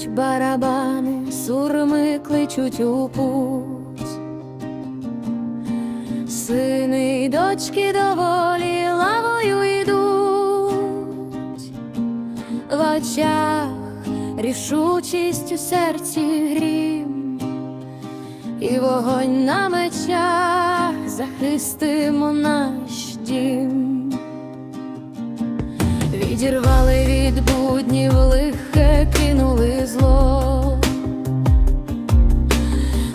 барабани, сурми кличуть у путь. Сини й дочки доволі лавою йдуть, в очах рішучість у серці грім, і вогонь на мечах захистимо наш дім. Відірвали від буднів лихе, кинули зло,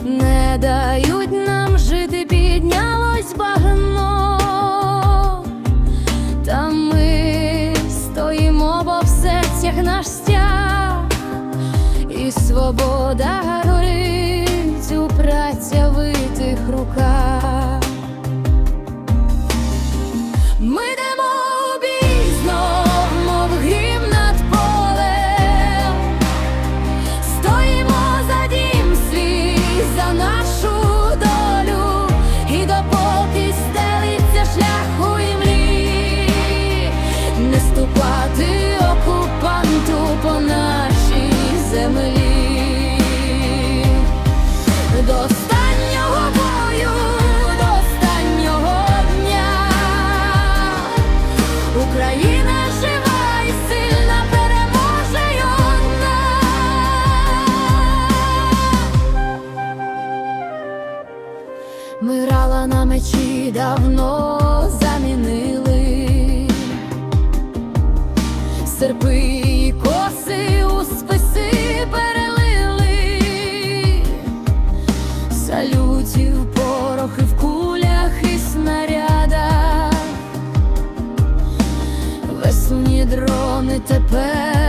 не дають нам жити, піднялось багно, та ми стоїмо, бо в серцях наш стяг, і свобода мечі давно замінили. Серпи і коси у списи перелили, салютів порохи в кулях і снарядах, весні дрони тепер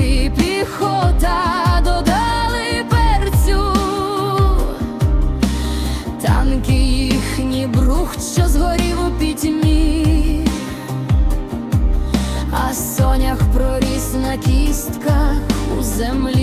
і піхота додали перцю, танки їхні брух, що згорів у пітьмі, а сонях проріс на кістках у землі.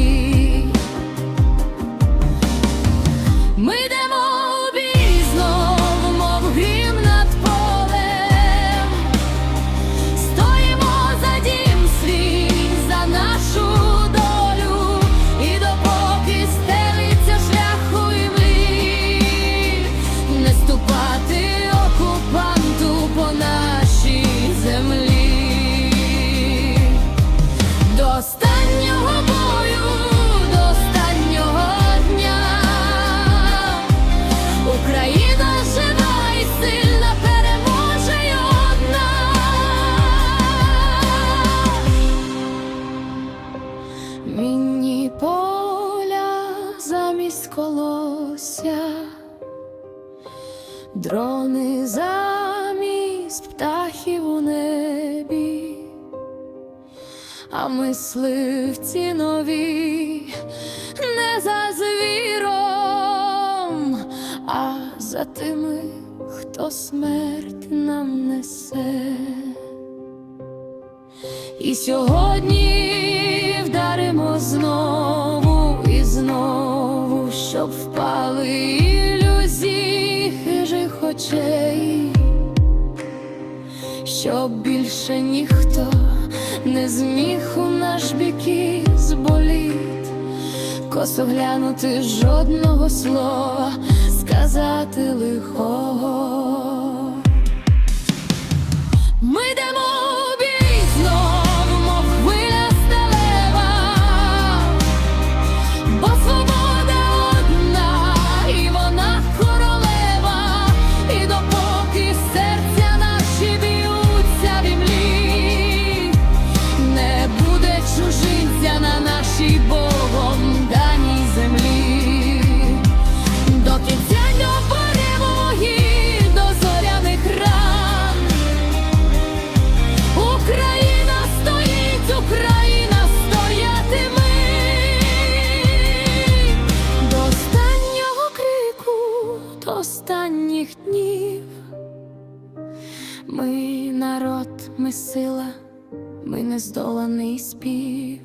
Колося, дрони замість птахів у небі, а мисливці нові не за звіром, а за тими, хто смерть нам несе. І сьогодні вдаримо знову очей, щоб більше ніхто не зміг у наш біки зболіт, косо глянути жодного слова, сказати лихого. Останніх днів. Ми народ, ми сила, ми нездоланий спів.